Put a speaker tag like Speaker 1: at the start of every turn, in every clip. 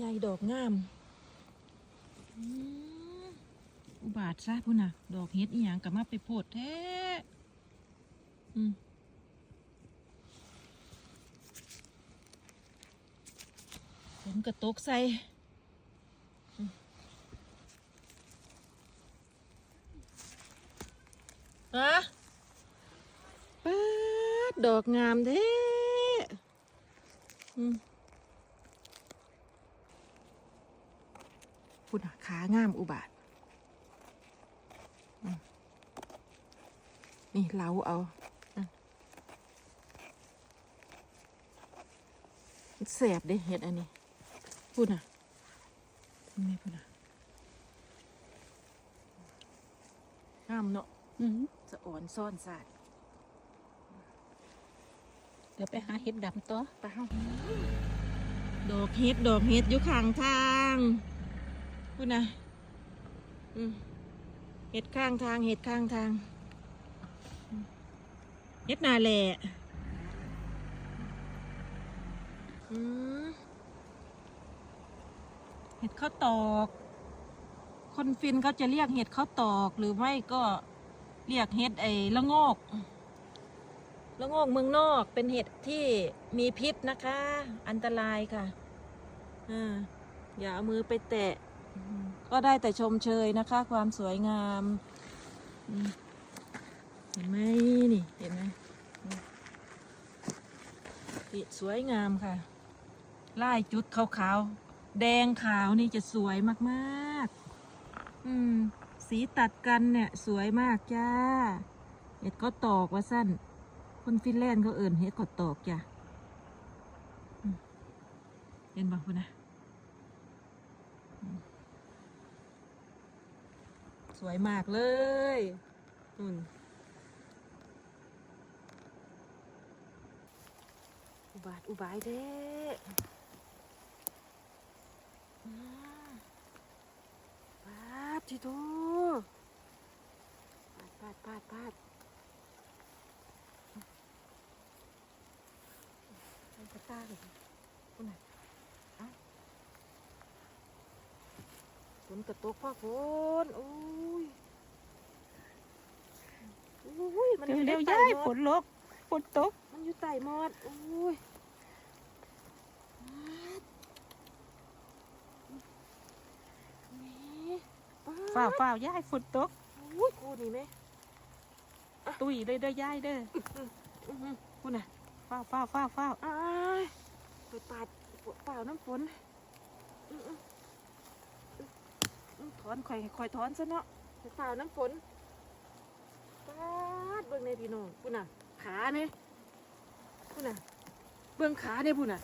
Speaker 1: ใหญ่ดอกงามอุบาทซะพุ่นน่ะ ดอกเฮ็ดอีหยังกับมาไปโพดแท้อืมฝนกระตกใส่อืมฮะปาดดอกงามแท้อืม พุ่นน่ะขางามอุบาทอืมนี่เล้าเอาอืมแสบเด้เห็ดอันนี้พุ่นน่ะพุ่นนี่พุ่นน่ะงามเนาะ
Speaker 2: อืม
Speaker 1: จะอ่อนซ่อนสาด
Speaker 2: เดี๋ยวไปหาเห็ดดำตัว
Speaker 1: ไปเฮาดอกเห็ดดอกเห็ดอยู่ข้างทาง พุ่นน่ะเห็ดข้างทาง เห็ดข้างทาง เห็ดนาแหละอืมเห็ดข้าวตอก คนฟินเขาจะเรียกเห็ดข้าวตอก หรือไม่ก็เรียกเห็ดไอ้ละโงกละโงกเมืองนอกเป็นเห็ดที่มีพิษนะคะ อันตรายค่ะ อ่า อย่าเอามือไปแตะ ก็ได้แต่ชมเชยนะคะ ความสวยงาม เห็นไหมนี่ เห็นไหมสวยงามค่ะลายจุดขาวๆ แดงขาวนี่จะสวยมากๆ อืม สีตัดกันเนี่ย สวยมากจ้า เห็ดก็ตอกว่าสั้น คนฟินแลนด์เขาเอิ่นเฮ็ดกดตอกจ้ะเห็นบ่คุณนะอืม สวยมากเลยอืมอุบาทอุบายเด้ปาดทีโตปาดปาดปาดปาดใส่กระตาเลยคุณน่ะเอ้าฝนกระตกพ่อฝนโอ้ อ้ยมันอยู่ใน
Speaker 2: เร็วๆ
Speaker 1: ใต้
Speaker 2: ย้าย
Speaker 1: หม
Speaker 2: ฝ
Speaker 1: ด
Speaker 2: นลกฝนตก
Speaker 1: มันอยู่ใต้หมดโอ้ยนี่ป้า
Speaker 2: ฝ้าวฝ้าวย้ายฝนตก
Speaker 1: โอ้ยกูนี่ไหม
Speaker 2: ตุยเลยเด้อย้ายเด้อ
Speaker 1: อื้อหือคุณน่ะ
Speaker 2: ฝ้าวฝ้าวฝ้าวฝ้าว
Speaker 1: อ้ายไปปาดเปล่าน้ำฝนอื้ออื้ออื้ออื้อถอนข่อยข่อยถอนซะเนาะไปเปล่าน้ำฝนปา ดเบิ่งในพี่น้องพุ่นน่ะ ขาเนี่ยพุ่นน่ะ เบิ่งขาเนี่ยพุ่นน่ะ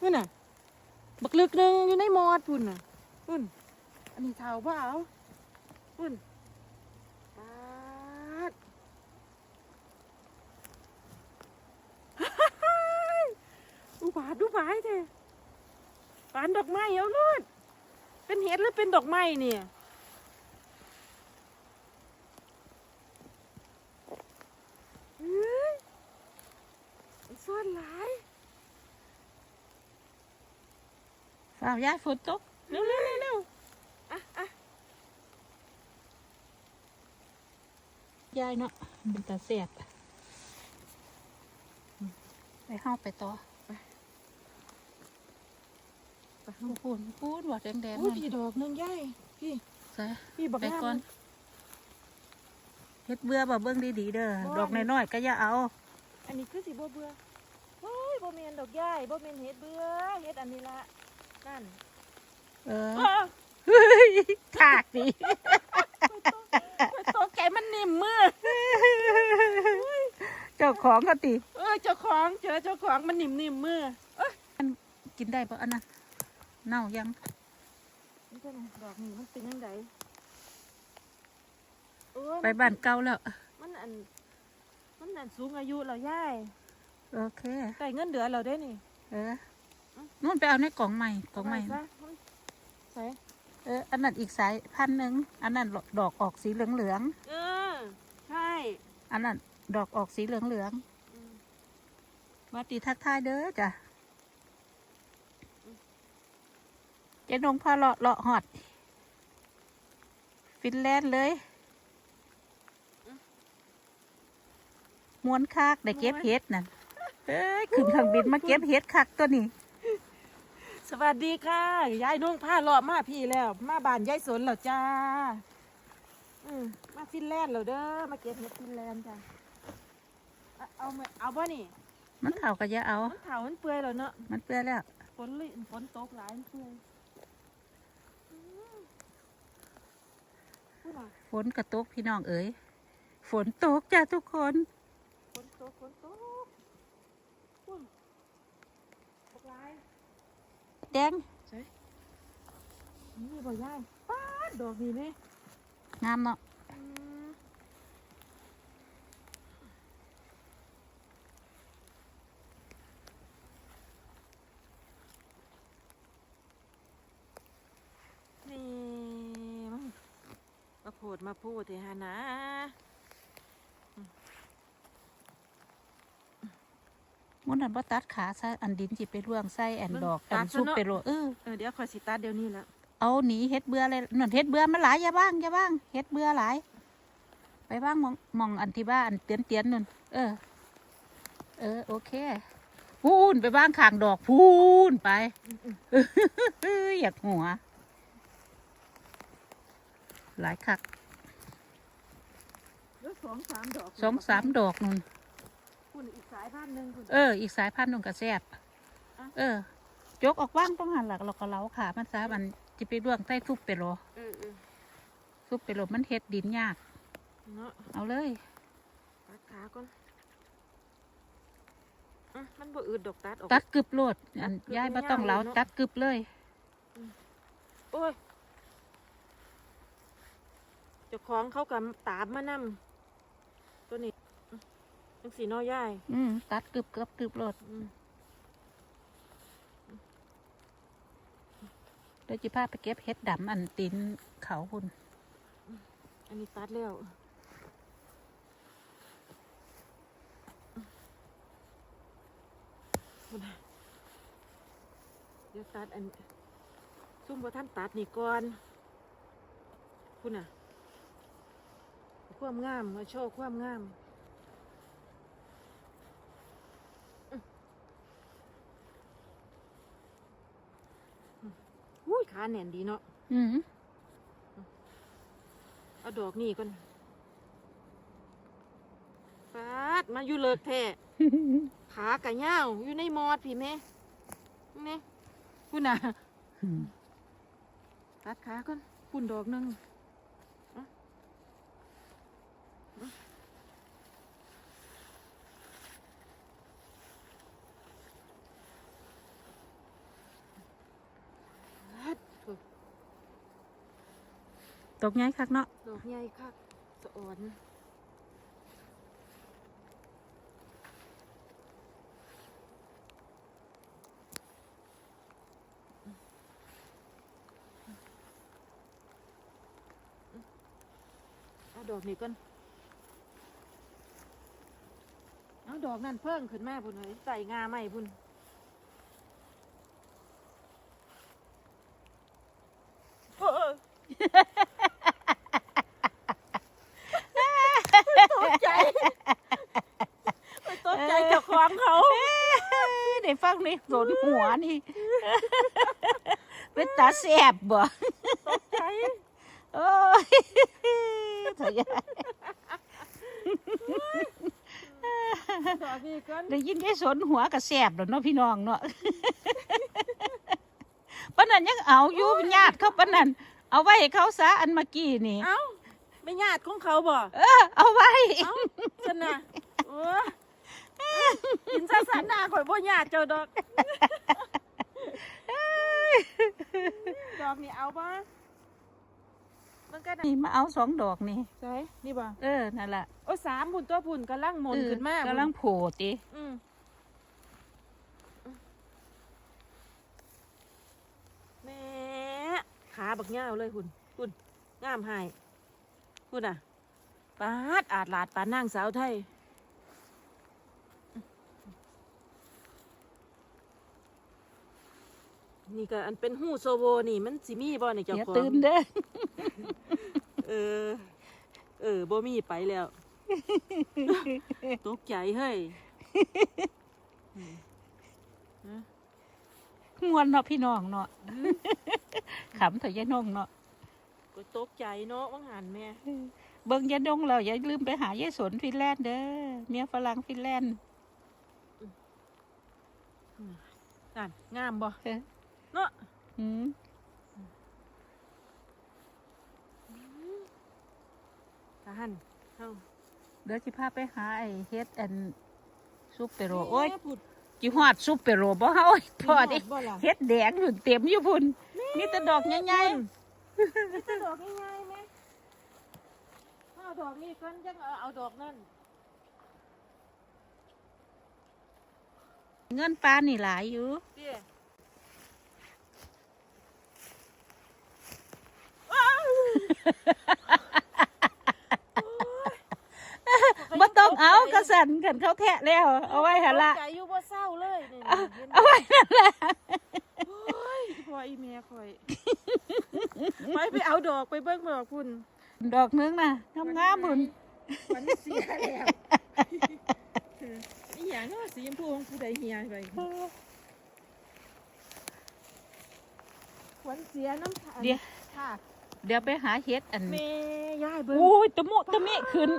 Speaker 1: พุ่นน่ะ บักลึกหนึงอยู่ในมอดพุ่นน่ะพุ่น อันนี้เท่าเปล่าพุ่นปาดอุบาทอุบายเถอะปานดอกไม้เอาลูดเป็นเห็ดหรือเป็นดอกไม้เนี่ยเฮ้ยมัน ซ่อนหลาย
Speaker 2: ฝ้าวย้ายฝนตกเร็วเร็วเร็วเร็ว
Speaker 1: อะอะ
Speaker 2: ย้ายเนาะเป็นตาเสียบไปห้าไปต่อไปพูดพูดพูดว่าแดงแดง
Speaker 1: อุ้ยพี่ดอกหนึงย่ายพี่
Speaker 2: ใส่
Speaker 1: พี่บอก
Speaker 2: ไป
Speaker 1: งาม
Speaker 2: ก่อนเฮ็ดเบื่อบ่เบิ่งดีๆเด้อ
Speaker 1: บ่
Speaker 2: ดอกน้อยๆก็อย่าเอา
Speaker 1: อันนี้คือสีบัวเบื่อ โอ้ยบ่เมนดอกย่ายบ่เมนเห็ดเบื่อเห็ดอันนี้ละนั่น
Speaker 2: เออ
Speaker 1: อ้อ
Speaker 2: เฮ้ยถากดิ
Speaker 1: ตัวแกมันนิ่มมือ
Speaker 2: เจ้าของก็ติ
Speaker 1: เออเจ้าของเจอเจ้าของมันนิ่มนิ่มๆมือ
Speaker 2: กินได้ปะอันนั้นเน่ายัง
Speaker 1: นี่เจ้าน่ะดอกนี่มันเป็นยังไงเออ
Speaker 2: ไปบ้านเก่าแล้ว
Speaker 1: มันอัน มันอันสูงอายุเราย่าย
Speaker 2: โอเค
Speaker 1: ใส่เงินเดือนเราได้นี่
Speaker 2: เออนู่นไปเอาในกล่องใหม่กล่องใหม่
Speaker 1: เาไปซะมันใส่
Speaker 2: เอออันนั้นอีกสายพันหนึ่งอันนั้นดอกออกสีเหลืองเหลือง
Speaker 1: เออใช่
Speaker 2: ๆอันนั้นดอกออกสีเหลืองเหลือง
Speaker 1: อืม
Speaker 2: ๆวัดดีทักทายเด้อจ้ะยายนงพาเลาะเลาะหอด ฟินแลนด์เลยมวนคักได้เก็บเห็ดนั่น เอ้ยขึ้นเครื่องบินมาเก็บเห็ดคักตัวนี้
Speaker 1: สวัสดีค่ะ ยายนุ่งผ้าเลาะมาพี่แล้ว มาบ้านยายสนแล้วจ้าอืมมาฟินแลนด์แล้วเด้อ มาเก็บเห็ดฟินแลนด์จ้าเอาเอามาเอาบ่นี่
Speaker 2: มันเข่าก็จะเอา
Speaker 1: มันเถามันเปื่อยแล้วเนาะ
Speaker 2: มันเปื้อนแล้ว
Speaker 1: ฝนเลยฝนตกหลายมันเปื่อยอืมพูดหน่อย
Speaker 2: ฝนกระตกพี่น้องเอ๋ย ฝนตกจ้าทุกคน
Speaker 1: ฝนตกฝนตก พูดตกหลาย
Speaker 2: แดง
Speaker 1: นี่บ่ยายป้าดดอกนี่เลย
Speaker 2: งามเนาะ
Speaker 1: อืมนี่มันมาโพดมาพูดเถอะฮะนะ
Speaker 2: มุนอันว่าตัดขาซะอันดินจิไปร่วงไส้อันดอกอัน
Speaker 1: ตัดซะ
Speaker 2: ซุป
Speaker 1: เนาะ
Speaker 2: ไปโรยเออ
Speaker 1: เออเดี๋ยวคอยสิตัดเดี๋ยวนี้แหล้ว
Speaker 2: เอาหนีเฮ็ดเบื่อเลยหนวดเฮ็ดเบื่อมาหลายอย่าบ้างอย่าบ้างเฮ็ดเบื่อหลาย ไปบ้างมองมองอันที่บ้านอันเตียนเตียนๆนั่นเออ เออ โอเคพูนไปบ้างข้างดอกพูนไปอยากหัว หลายคัก
Speaker 1: เดี๋ยวสองสามดอก
Speaker 2: สองสามดอกนุ่น
Speaker 1: คุณอีกสายพันธุ์หนึ่งคุณ
Speaker 2: เออ อีกสายพันธุ์นุ่นก็แซ่บ
Speaker 1: อะ
Speaker 2: เออจกออกว่างต้องหันหลักเราก็เล้าขามันซะมันจะไปร่วงใต้ซุปไปโร
Speaker 1: เออเออ
Speaker 2: ซุปไปโรมันเฮ็ดดินยาก
Speaker 1: เนาะ
Speaker 2: เอาเลย
Speaker 1: ตัดขาก่อนอะมันบ่อืดดอกตัดออก
Speaker 2: ตัดกึบโลดอัน
Speaker 1: ตัดกึบ
Speaker 2: ย้ายมาต้องเล้า
Speaker 1: ง่ายๆเนาะ
Speaker 2: ตัดกึบเลย
Speaker 1: โอ้ยเจ้าของเขากับตามมานำตัวนี้ จังสีน้อยย่าย
Speaker 2: อืมตัดกึบกึบกึบโลด
Speaker 1: อืม
Speaker 2: เดี๋ยวจิพาไปเก็บเห็ดดำอันตีนเขาคุณ
Speaker 1: อันนี้ตัดแล้วพุ่นน่ะเดี๋ยวตัดอันซุ่มว่าท่านตัดนี่ก่อนคุณน่ะ ความงามมาโชว์ความงามอื้ออุ้ยขาแน่นดีเนาะ
Speaker 2: อืม
Speaker 1: เอาดอกนี่ก่อนปาดมาอยู่เลิกแท้ขากะย่าวอยู่ในมอดพี่แม่นี่คุณน่ะตัดขาก่อนคุณดอกหนึงเอาเอาปัดโถ่
Speaker 2: ตกไงคักเนาะ
Speaker 1: ดอกใหญ่คักสะอ่อนเอาดอกนี้ก่อนเอาดอกนั่นเพิ่งขึ้นมาพุ่นเลยใส่งาใหม่พุ่นเออ ตกใจไปตกใจเจ้า ของเขา
Speaker 2: ได้ฟังนี่โดนหัวนี่ เป็นตาแสบบ่
Speaker 1: ตกใจ
Speaker 2: โอ้ยเถอะยาย
Speaker 1: ดอกนี้ก่อน
Speaker 2: ได้ยินได้สนหัวกับแสบแล้วเนาะพี่น้องเนาะปานนั้นยังเอาอยู่ญาติเขาปานนั้นเอาไว้ให้เขาซะอันเมื่อกี้นี่
Speaker 1: เอ้าไม่ญาติของเขาบ่
Speaker 2: เออ เอาไว้
Speaker 1: เอ้าสนะโอ้ย กินซาสาหน้าข่อยบ่ญาติเจ้าดอก ดอกนี่เอาบ่มันก็ได้
Speaker 2: นี่มาเอาสองดอกนี่
Speaker 1: ใช่นี่บ่
Speaker 2: เออ นั่นแหละ
Speaker 1: โอ้สามพุ่นตัวพุ่นกำลังหมุนขึ้นมา
Speaker 2: เออกำลังโผล่ติ
Speaker 1: อืมแหม่ขาบักย่าวเลยหุ่นหุ่นงามหายหุ่นอะปาดอาดลาดปานนางสาวไทย นี่ก็อันเป็นหูโซโวนี่มันสิมีบ่นี่เจ้า
Speaker 2: อย่า
Speaker 1: ของ
Speaker 2: ตื่นเด้อ
Speaker 1: เออ เออบ่มีไปแล้ว ตกใจเฮ้ยอืมฮะ
Speaker 2: ม่วนเนาะพี่น้องเนาะขำเถอะยายนงเนาะ
Speaker 1: ก็ตกใจเนาะว่างหันแม่
Speaker 2: เบิ่งยายนงเราอย่าลืมไปหายายสนฟินแลนด์เด้อเมียฝรั่งฟินแลนด์
Speaker 1: นั่นงามบ่
Speaker 2: เออ
Speaker 1: เนาะ
Speaker 2: อืม
Speaker 1: ทหารเฮา
Speaker 2: เดี๋ยวสิพาไปหาไอ้เฮ็ดอันซุปเปโรโอ้ย
Speaker 1: แม่พูด
Speaker 2: จิฮอดซุปเปโรบ่เฮาโอ้ยพอดิ
Speaker 1: บ่ล่ะ
Speaker 2: เฮ็ดแดงอยู่เต็มอยู่พุ่นมีแต่ดอกใหญ่
Speaker 1: มีแต่ดอกง่ายๆแม่เอาดอกนี้ก่อนจังเอาเอาดอกนั่น
Speaker 2: ๆเงินปลานี่หลายอยู่
Speaker 1: เตี้ย
Speaker 2: บ่ต้องเอากระสันกันเขาแทะแล้ว เอาไว้หั่นละ
Speaker 1: ตกใจอยู่บ่เศร้าเลยนี่
Speaker 2: เอา
Speaker 1: เห็น
Speaker 2: เอาไว้นั่นแหละ
Speaker 1: โอ้ยพ่ออีแม่ข่อยไปไปเอาดอกไปเบิ่งดอกพุ่น
Speaker 2: ดอกนึงน่ะงามๆพุ่น
Speaker 1: มันเสียแล้วอีหยังเนาะสีชมพูของผู้ใดเฮียไปขวัญเสียน้ำตา
Speaker 2: เดี๋ยว
Speaker 1: ค่ะ
Speaker 2: เดี๋ยวไปหาเฮ็ดอัน
Speaker 1: แม่ยายเบิ่ง
Speaker 2: โอ้ยตะมุตะมิขึ้น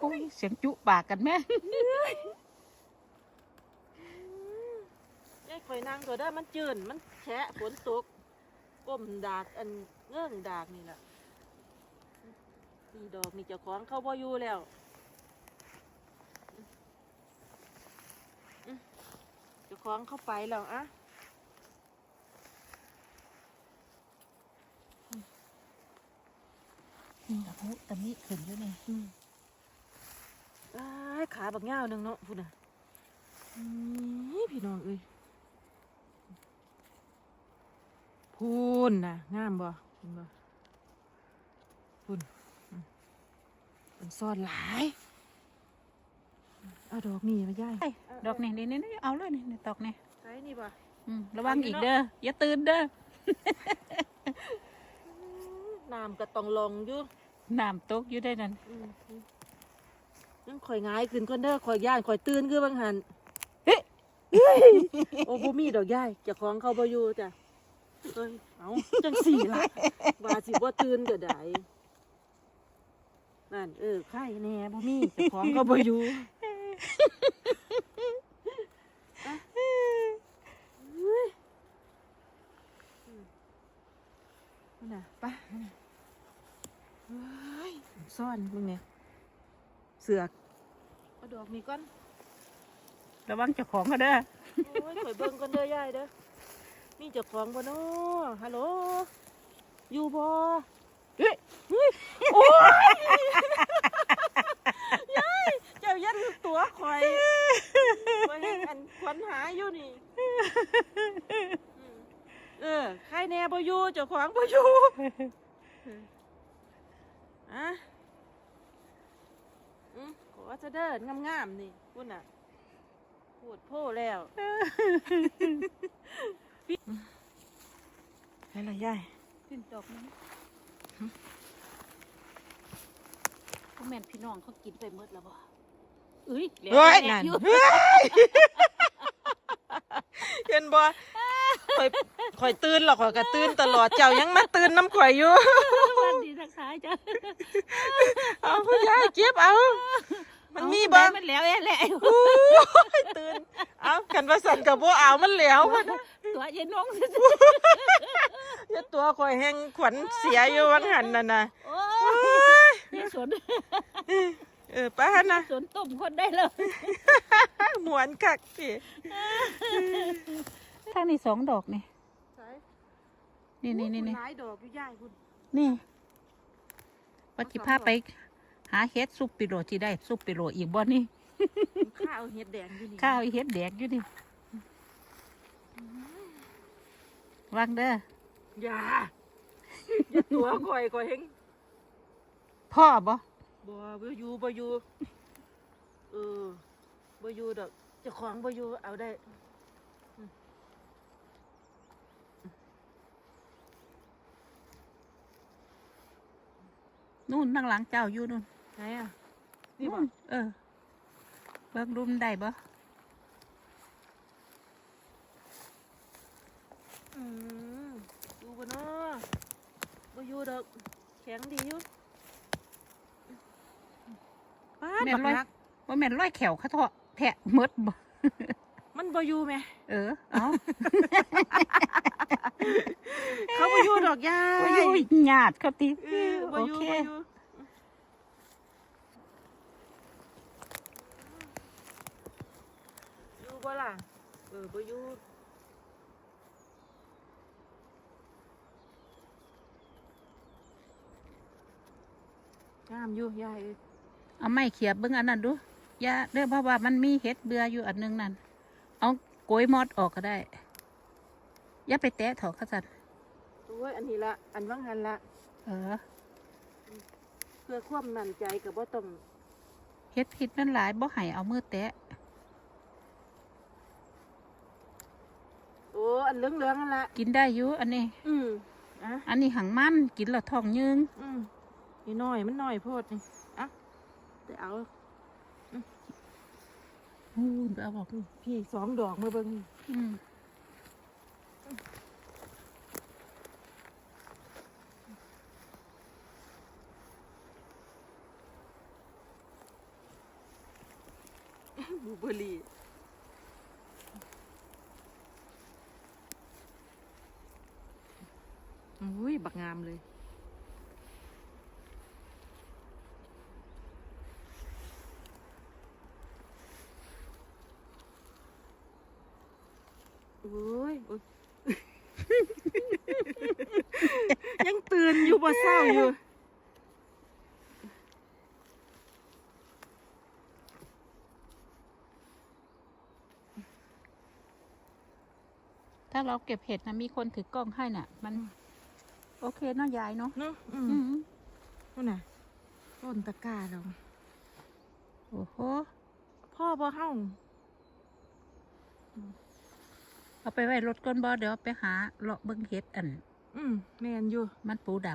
Speaker 2: โอ้ยเสียงจุปากกันแม่
Speaker 1: ยายข่อยนั่งตัวได้อมันจืนมันแฉะฝนตกก้มดากอันเงื่องดากนี่แหละนี่ดอกนี่เจ้าของเขาบ่อยู่แล้วอืมเจ้าของเข้าไปแล้วอะ
Speaker 2: ตะมุตะมิขึ้นอยู่นี่
Speaker 1: อ้ายขาบักง่าวหนึงเนาะพูดน่ะนี่พี่น้องเอ้ยพูนน่ะงามบ่เห็นบ่พูนอืมมันซ่อนหลายเอาดอกนี่มาย่าย
Speaker 2: ไอ้ดอกนี่นี่นี่เอาเลยนี่นี่ดอกนี่
Speaker 1: ใส่นี่บ่
Speaker 2: อืมระวังอีกเด้ออย่าตื่นเด้อ
Speaker 1: น้ำก็ต้องลงอยู่
Speaker 2: น้ำตกอยู่ได้นั่น
Speaker 1: อืมยังข่อยง่ายขึ้นก่อนเด้อข่อยย่านข่อยตื่นคือบางหัน
Speaker 2: เฮ้ย
Speaker 1: โอ้บ่มีดอกย่ายเจ้าของเขาบ่อยู่จ้ะเอ้ยเอาจังสี่ล่ะว่าสิบ่ตื่นก็ได้นั่นเออไข่แน่บ่มีเจ้าของเขาบ่อยู่อะเฮ้ยอืม นั่นน่ะไปนั่นน่ะเฮ้ยซ่อนมึงเนี่ยเสือกเอาดอกนี้ก่อน
Speaker 2: ระวังเจ้าของก็เด้อ
Speaker 1: โอ้ยข่อยเบิ่งกันเด้อยายเด้อมีเจ้าของบ่เนาะฮัลโหลอยู่บ่
Speaker 2: เฮ้ย
Speaker 1: โอ้ยยายเจ้ายันตัวข่อยข่อยยังอันขวัญหาอยู่นี่อืม เออใครแน่บ่อยู่เจ้าของบ่อยู่อะอืมขอจะเดินงามๆนี่พุ่นน่ะพูดโพ่แล้วให้ละยาย
Speaker 2: ขึ้นดอกนี้พ่อแม่นพี่น้องเขากินไปหมดแล้วบ่เอ้ยเหลือ
Speaker 1: เฮ้ย
Speaker 2: แหล
Speaker 1: นั่
Speaker 2: ก
Speaker 1: น
Speaker 2: อยู่
Speaker 1: เห็นบ่ ข่อยข่อยตื่นหรอกข่อยก็ตื่นตลอดเจ้ายังมาตื่นน้ำข่อยอยู่
Speaker 2: วันดีทักทายจ้ะ
Speaker 1: เอาคุณยายเก็บเอา มันมีบ่
Speaker 2: มันแล้วแอะแหละ
Speaker 1: โอ้ยตื่นเอากันว่าสั่นกับบ่เอามันแล้วมัน
Speaker 2: ตัวเย็นน้อง
Speaker 1: อย่าตัวข่อยแห้งขวัญเสียอยู่วังหันน่ะนะ
Speaker 2: โอ้
Speaker 1: โอ้
Speaker 2: ย
Speaker 1: ย
Speaker 2: นี่สวน
Speaker 1: เออป้าหั่นนะ
Speaker 2: สวนต้มคนได้เลย
Speaker 1: หมวนคักสิ
Speaker 2: ข้างนี้สองดอกนี่นี่นี่นี่นี่
Speaker 1: หลายดอกอยู่ยายคุณ
Speaker 2: นี่วัดจิพาไป หาเฮ็ดซุปปิโรที่ได้ซุปปิโรอีกบ่นี่
Speaker 1: ข้าวเห็ดแดงอยู่นี่
Speaker 2: ข้าวเฮ็ดแดกอยู่นี่วางเด้อ
Speaker 1: อย่าอย่าตัวข่อยข่อยแห้ง
Speaker 2: พ่อบ่
Speaker 1: บ่บ่อยู่บ่อยู่เออบ่อยู่ดอกเจ้าของบ่อยู่เอาได้
Speaker 2: นู่นนั่งหลังเจ้าอยู่นู่น
Speaker 1: ไหนอะนี่บ่
Speaker 2: นู่นเออ เบิ่งรุมได้บ่
Speaker 1: อืมอยู่บ่เนาะบ่อยู่ดอกแข็งดีอยู่ป้าดบักนัก
Speaker 2: ว่าแม่นร้อยแขวเขาเถาะแทะหมดบ่
Speaker 1: มันบ่อยู่แหม
Speaker 2: เออ เอา
Speaker 1: เขาบ่อยู่ดอกยา
Speaker 2: โอ้
Speaker 1: ย
Speaker 2: ยหยาดเขาตี
Speaker 1: เออบ่
Speaker 2: โอ
Speaker 1: อยู่
Speaker 2: เค
Speaker 1: บ่อยู่อยู่บ่ล่ะเออบ่อยู่งามอยู่ยายเอ้ย
Speaker 2: เอาไม้เขียบเบิ่งอันนั้นดูอย่าเด้อเพราะว่ามันมีเห็ดเบื่ออยู่อันหนึงนั่นเอา โกยมอดออกก็ได้ อย่าไปแตะเถอะข้าสัน
Speaker 1: โอ้ยอันนี้ละ อันว่างหันละ
Speaker 2: เออ
Speaker 1: เพื่อความมั่นใจกับว่าต้อง
Speaker 2: เฮ็ดผิดมันหลายบ่ให้เอามือแตะ
Speaker 1: โอ้ อันเหลืองเหลืองๆนั่นละ
Speaker 2: กินได้อยู่อันนี้
Speaker 1: อืมอะ
Speaker 2: อันนี้หังมันกินแล้วท้องยืง
Speaker 1: อืมนี่น้อยมันน้อยโพดนี่อะเดี๋ยวเอา
Speaker 2: อู้ไปเอาบอก
Speaker 1: พี่สองดอกมาเบิ่ง
Speaker 2: อืม
Speaker 1: บลูเบอร์รี่อุ้ย บักงามเลย โอ้ยโอ้ย ยังตื่นอยู่บ่เศร้าอยู่
Speaker 2: ถ้าเราเก็บเห็ดนะมีคนถือกล้องให้น่ะ มัน โอเคเนาะยายเนาะ
Speaker 1: เนาะอื
Speaker 2: อื
Speaker 1: ม
Speaker 2: ม
Speaker 1: นั่นน่ะต้นตะกร้าเรา
Speaker 2: โอ้โห
Speaker 1: พ่อบ่เฮา
Speaker 2: เอาไปไว้รถก้นบ่เดี๋ยวไปหาเลาะเบิ่งเห็ดอัน
Speaker 1: อืมแม่นอยู่
Speaker 2: มันปูด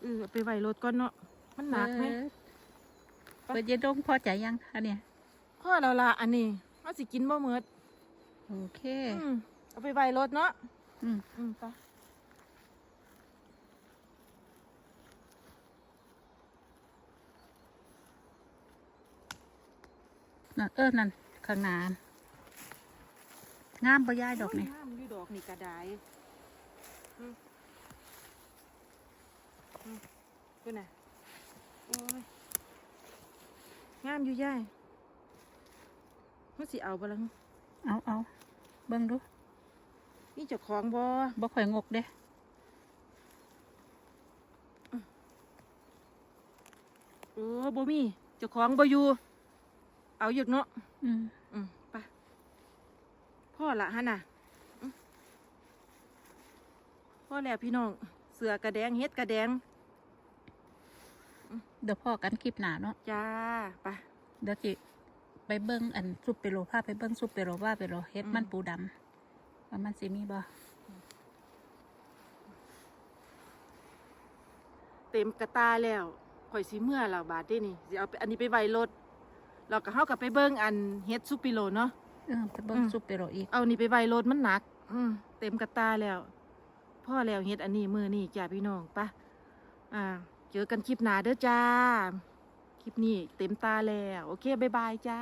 Speaker 1: เออเอาไปไว้รถก่อนเนาะมันำหนักไหม
Speaker 2: เออเปิดเย็นดงพอใจยังอันเนี้ย
Speaker 1: พ่อเราละอันนี้เฮาสิกินบ่หมด
Speaker 2: โอเค
Speaker 1: อืมเอาไปไว้รถเนาะ
Speaker 2: อืม
Speaker 1: อืมไป
Speaker 2: นั่นเออนั่นข้างหน้า งามบ่ยายดอกนี่
Speaker 1: โยงามอยู่ดอกนี่กระไดอืมอืมดูน่ะโอ้ยงามอยู่ยายมันสิเอาบ่ล่ะ
Speaker 2: เอาเอาเบิ่งดู
Speaker 1: นี่เจ้าของบ่
Speaker 2: บ่ค่อยงกเด้
Speaker 1: เออบ่มีเจ้าของบ่อยู่เอาอยู่เนาะ
Speaker 2: อืม
Speaker 1: อืมไป พ่อละฮะน่ะอืมพ่อแล้วพี่น้อง เสือกระแดงเฮ็ดกระแดง
Speaker 2: เดี๋ยวพ่อกันคลิปหน้าเนาะ
Speaker 1: จ้าไป
Speaker 2: เดี๋ยวสิไปเบิ่งอันซุปเปโรพาไปเบิ่งซุปเปโรว่าเปโรเฮ็ดมันปูดำว่ามันสิมีบ่
Speaker 1: เต็มกระตาแล้วข่อยสิเมื่อแล้วบาดเด้นี่สิเอาไปอันนี้ไปไว้รถแล้วก็เฮากับไปเบิ่งอันเฮ็ดซุปปิโลเนาะ
Speaker 2: เออไปเบิ่ง
Speaker 1: อืม
Speaker 2: ซุปเปโรอีก
Speaker 1: เอานี่ไปไว้รถมันหนัก อืมเต็มกระตาแล้ว พ่อแล้วเฮ็ดอันนี้มือนี่จ้าพี่น้องปะอ่า เจอกันคลิปหน้าเด้อจ้า คลิปนี้เต็มตาแล้ว โอเคบ๊ายบายจ้า